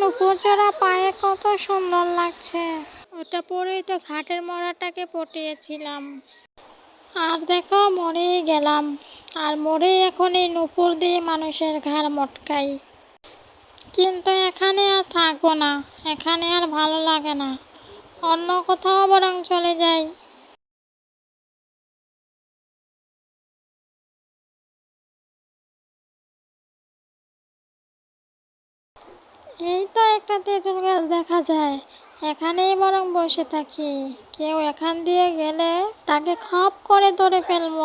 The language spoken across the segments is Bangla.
নুপুর জোড়া পায়ে কত সুন্দর লাগছে। ওটা পরেই তো ঘাটের মরাটাকে পটিয়েছিলাম। আর দেখো, মরেই গেলাম। আর মরেই এখন এই নুপুর দিয়ে মানুষের ঘাড় মটকাই। কিন্তু এখানে আর থাকব না। এখানে আর ভালো লাগে না। অন্য কোথাও বরং চলে যাই। এই তো একটা তেঁতুল গাছ দেখা যায়। এখানেই বরং বসে থাকি। কেউ এখান দিয়ে গেলে তাকে খপ করে ধরে ফেলব।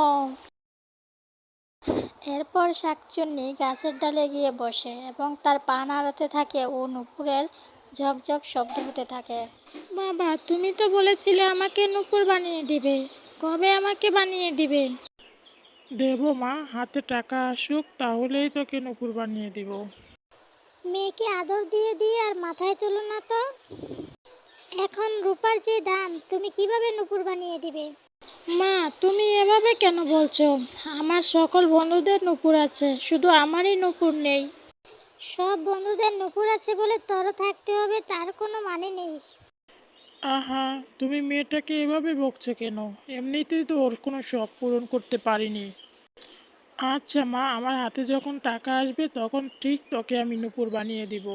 এরপর শাকচুন্নি গাছের ডালে গিয়ে বসে এবং তার পা নাড়াতে থাকে ও নুপুরের ঝকঝক শব্দ হতে থাকে। বাবা তুমি তো বলেছিলে আমাকে নুপুর বানিয়ে দিবে। কবে আমাকে বানিয়ে দিবে? দেবো মা হাতে টাকা আসুক তাহলেই তোকে নুপুর বানিয়ে দিব। মেয়েকে আদর দিয়ে দিয়ে আর মাথায় তুলো না তো। এখন রূপার যে দাম তুমি কীভাবে নুপুর বানিয়ে দিবে? মা তুমি এভাবে কেন বলছো? আমার সকল বন্ধুদের নুপুর আছে শুধু আমারই নুপুর নেই। সব বন্ধুদের নুপুর আছে বলে তর থাকতে হবে তার কোনো মানে নেই। আহা তুমি মেয়েটাকে এভাবে বকছো কেন? এমনিতেই তো ওর কোনো শখ পূরণ করতে পারিনি। আচ্ছা মা আমার হাতে যখন টাকা আসবে তখন ঠিক তোকে আমি নুপুর বানিয়ে দিব।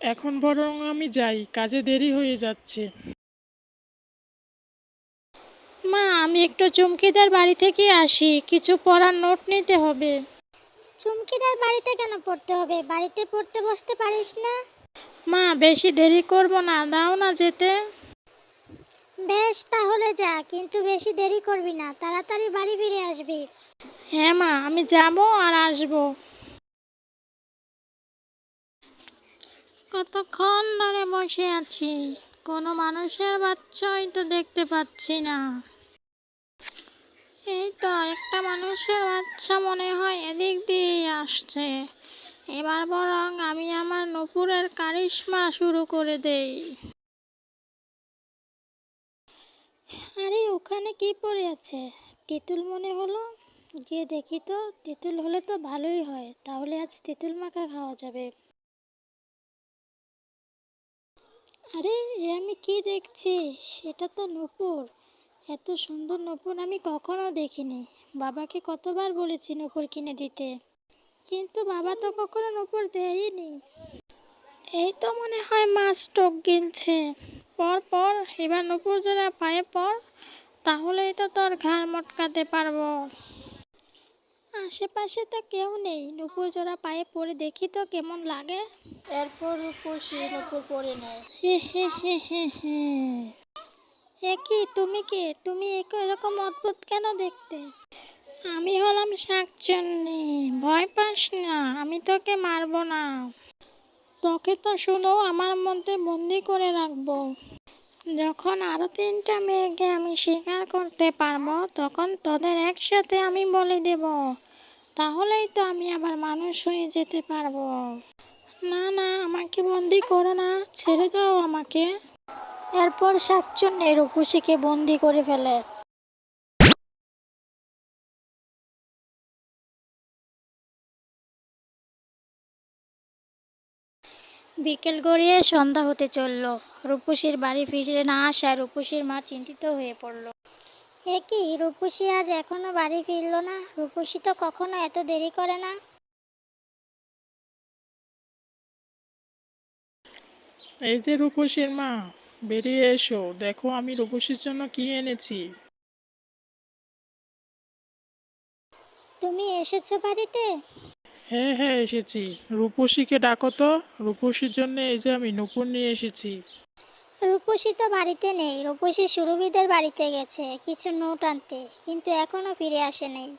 এখন বরং আমি যাই কাজে দেরি হয়ে যাচ্ছে। মা আমি একটু চুমকিদার বাড়ি থেকে আসি কিছু পড়ার নোট নিতে হবে। চুমকিদার বাড়িতে কেন পড়তে হবে? বাড়িতে পড়তে বসতে পারিস না? মা বেশি দেরি করব না দাও না যেতে। বেশ, তাহলে যা, কিন্তু বেশি দেরি করবি না, তাড়াতাড়ি বাড়ি ফিরে আসবি। হ্যাঁ মা, আমি যাব আর আসব। কতক্ষণ ধরে বসে আছি? কোনো মানুষের বাচ্চাই তো দেখতে পাচ্ছি না। এই তো একটা মানুষের বাচ্চা মনে হয় এদিক দিয়ে আসছে। এবার বরং আমি আমার নুপুরের কারিশমা শুরু করে দেই। আরে ওখানে কি পড়ে আছে? তেঁতুল মনে হলো? গিয়ে দেখি তো, তেঁতুল হলে তো ভালোই হয়। তাহলে আজ তেঁতুল মাখা খাওয়া যাবে। আরে এ আমি কি দেখছি? সেটা তো নূপুর। এত সুন্দর নূপুর আমি কখনো দেখিনি। বাবাকে কতবার বলেছি নূপুর কিনে দিতে। কিন্তু বাবা তো কখনো নূপুর দেয়নি এই তো মনে হয় মাছ টক গিলছে। পর পর এবার নূপুর যারা পায়ে পর তাহলেই তো তোর ঘাড় মটকাতে পারব। আশেপাশে তো কেউ নেই। নূপুর জোড়া পায়ে পড়ে দেখি তো কেমন লাগে। এরপর নূপুর সে নূপুর পরে নেয়। হে হে হে হে হে। এ কি তুমি কে? তুমি একে এরকম অদ্ভুত কেন দেখতে? আমি হলাম শাকচুন্নি। ভয় পাস না আমি তোকে মারবো না। তোকে তো শুধু আমার মধ্যে বন্দি করে রাখব। যখন আরও তিনটা মেয়েকে আমি শিকার করতে পারব, তখন তোদের একসাথে আমি বলে দেব। তাহলেই তো আমি আবার মানুষ হয়ে যেতে পারব। না না, আমাকে বন্দি করো না, ছেড়ে দাও আমাকে। এরপর শাকচুন্নি রূপসীকে বন্দি করে ফেলে। বিকেল গড়িয়ে সন্ধ্যা হতে চলল। রূপসীর বাড়ি ফিরে না আসায় রূপসীর মা চিন্তিত হয়ে পড়ল। এ কি রূপসী আজ এখনও বাড়ি ফিরল না? রূপসী তো কখনো এত দেরি করে না? এই যে রূপসীর মা বেরিয়ে এসো। দেখো আমি রূপসীর জন্য কি এনেছি। তুমি এসেছ বাড়িতে? হ্যাঁ হ্যাঁ এসেছি। রূপসীকে ডাকো তো। রূপসীর জন্য এই যে আমি নুপুর নিয়ে এসেছি। রূপসী তো বাড়িতে নেই। রূপসী সুরভিদের বাড়িতে গেছে কিছু নোট আনতে কিন্তু এখনও ফিরে আসে নেই।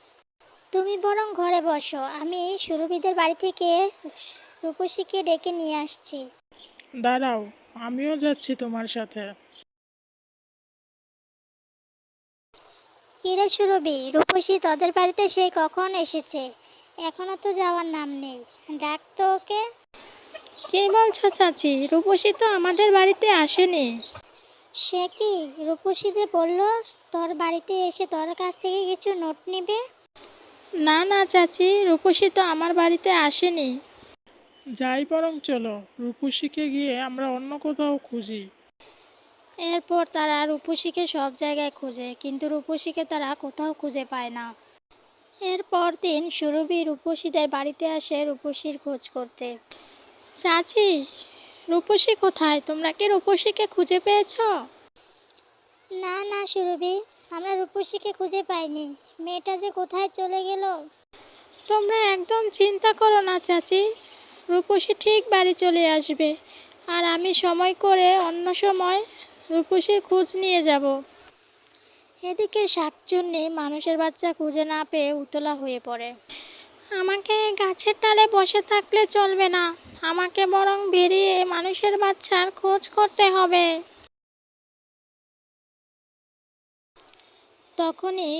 তুমি বরং ঘরে বসো। আমি সুরভিদের বাড়ি থেকে রূপসীকে ডেকে নিয়ে আসছি। দাঁড়াও আমিও যাচ্ছি তোমার সাথে। কিরে সুরভি রূপসী তোদের বাড়িতে সে কখন এসেছে? এখনও তো যাওয়ার নাম নেই। ডাক তো ওকে। কে বলছো চাচি? রূপসী তো আমাদের বাড়িতে আসেনি। সে কি? রূপসী যে বলল তোর বাড়িতে এসে তোর কাছ থেকে কিছু নোট নিবে? না না চাচি রূপসী তো আমার বাড়িতে আসেনি। যাই বরং চলো রূপসীকে গিয়ে আমরা অন্য কোথাও খুঁজি। এরপর তারা রূপসীকে সব জায়গায় খুঁজে কিন্তু রূপসীকে তারা কোথাও খুঁজে পায় না। এরপর দিন সুরভি রূপসীদের বাড়িতে আসে রূপসীর খোঁজ করতে। চাচি রূপসী কোথায়? তোমরা কি রূপসীকে খুঁজে পেয়েছ? না না সুরভি আমরা রূপসীকে খুঁজে পাইনি। মেয়েটা যে কোথায় চলে গেল? তোমরা একদম চিন্তা করো না চাচি। রূপসী ঠিক বাড়ি চলে আসবে। আর আমি সময় করে অন্য সময় রূপসীর খোঁজ নিয়ে যাব। এদিকে শাকচুন্নি মানুষের বাচ্চা খুঁজে না পেয়ে উতলা হয়ে পড়ে। আমাকে গাছের ডালে বসে থাকলে চলবে না। আমাকে বরং বেরিয়ে মানুষের বাচ্চার খোঁজ করতে হবে। তখনই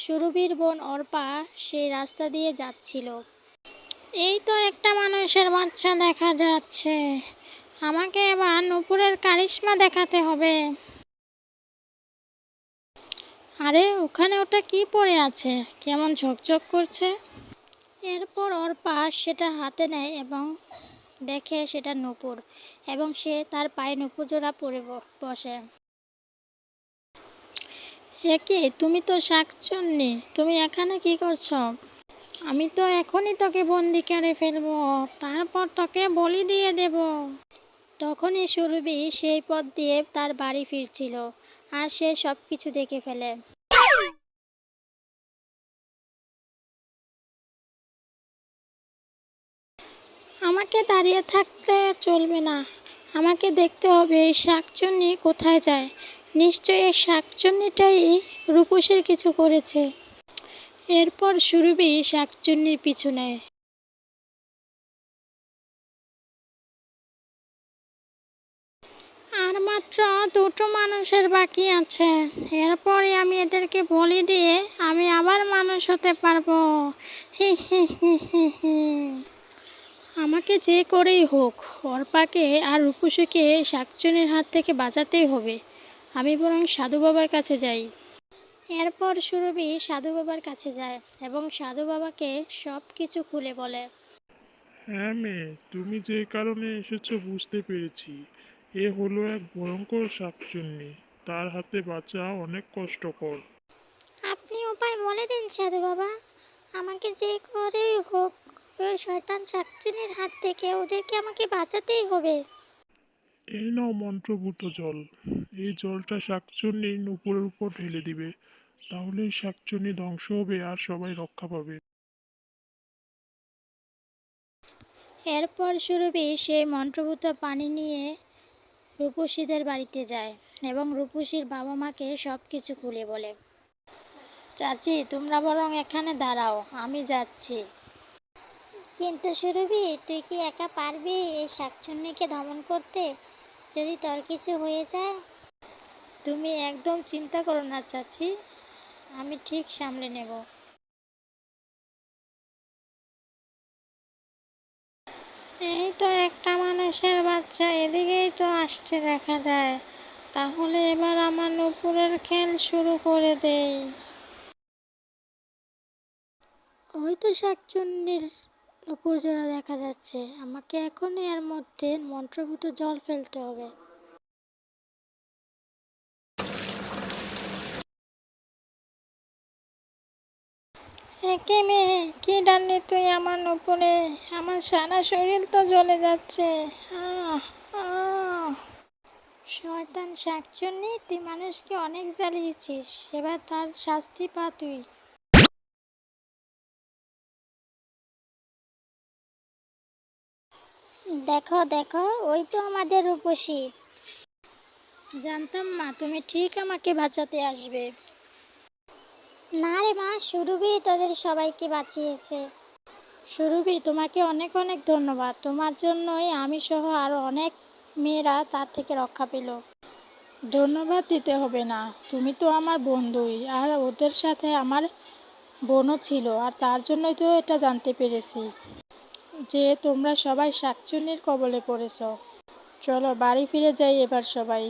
সুরভির বোন অর্পা সেই রাস্তা দিয়ে যাচ্ছিল। এই তো একটা মানুষের বাচ্চা দেখা যাচ্ছে। আমাকে এবার নুপুরের কারিশমা দেখাতে হবে। আরে, ওখানে ওটা কি পড়ে আছে? কেমন ঝকঝক করছে? এরপর অর্পা সেটা হাতে নেয় এবং দেখে সেটা নুপুর এবং সে তার পায়ে নুপুর জোড়া পরে বসে। একে তুমি তো শাকচুন্নি, তুমি এখানে কি করছ? আমি তো এখনই তোকে বন্দি করে ফেলব, তারপর তোকে বলি দিয়ে দেব। তখনই সুরভি সেই পথ দিয়ে তার বাড়ি ফিরছিল। আর সে সব কিছু দেখে ফেলে। আমাকে দাঁড়িয়ে থাকতে চলবে না। আমাকে দেখতে হবে এই শাকচুন্নি কোথায় যায়। নিশ্চয়ই এই শাকচুন্নিটাই রূপসীর কিছু করেছে। এরপর সুরভি শাকচুন্নির পিছু নেয়। আর মাত্র দুটো মানুষের বাকি আছে। এরপরে আমি এদেরকে বলি দিয়ে আমি আবার মানুষ হতে পারব। আমাকে যে করেই হোক, অর্পাকে আর রূপসীকে শাকচুনির হাত থেকে বাঁচাতেই হবে। আমি বরং সাধু বাবার কাছে যাই। এরপর সুরভি সাধু বাবার কাছে যায় এবং সাধু বাবাকে সব কিছু খুলে বলে। হ্যাঁ মেয়ে, তুমি যে কারণে এসেছ বুঝতে পেরেছি। এ হলো এক ভয়ঙ্কর শাকচুন্নি। তার হাতে বাঁচা অনেক কষ্টকর। আপনি উপায় বলে দিন সাধু বাবা। আমাকে যে করেই হোক ওই শয়তান শাকচুনির হাত থেকে ওদেরকে আমাকে বাঁচাতেই হবে। এই নাও মন্ত্রভূত জল। এই জলটা শাকচুন্নি নুপুরের উপর ঢেলে দিবে। তাহলেই শাকচুন্নি ধ্বংস হবে আর সবাই রক্ষা পাবে। এরপর সুরভি সেই মন্ত্রভূত পানি নিয়ে রূপসীদের বাড়িতে যায় এবং রূপসীর বাবা মাকে সব কিছু খুলে বলে চাচি তোমরা বরং এখানে দাঁড়াও আমি যাচ্ছি। কিন্তু সুরভি তুই কি একা পারবি এই শাকচুন্নিকে দমন করতে? যদি তোর কিছু হয়ে যায়? তুমি একদম চিন্তা করো না চাচি। আমি ঠিক সামলে নেব। এই তো একটা মানুষের বাচ্চা, এদিকেই তো আসছে দেখা যায়। তাহলে এবার আমার নুপুরের খেল শুরু করে দেই। ওই তো শাকচুন্নির নুপুর জোড়া দেখা যাচ্ছে। আমাকে এখনই এর মধ্যে মন্ত্রভূত জল ফেলতে হবে। একে মেয়ে, কি ডাললি তুই আমার উপরে? আমার সারা শরীর তো জ্বলে যাচ্ছে। শয়তান শাকচুন্নি, তুই মানুষকে অনেক জ্বালিয়েছিস, এবার তার শাস্তি পা তুই। দেখো দেখো, ওই তো আমাদের রূপসী। জানতাম মা, তুমি ঠিক আমাকে বাঁচাতে আসবে। না রে মা, সুরভি তোদের সবাইকে বাঁচিয়েছে। সুরভি, তোমাকে অনেক অনেক ধন্যবাদ। তোমার জন্যই আমি সহ আরও অনেক মেয়েরা তার থেকে রক্ষা পেল। ধন্যবাদ দিতে হবে না, তুমি তো আমার বন্ধুই। আর ওদের সাথে আমার বোনও ছিল, আর তার জন্যই তো এটা জানতে পেরেছি যে তোমরা সবাই শাকচুন্নির কবলে পড়েছ। চলো, বাড়ি ফিরে যাই এবার সবাই।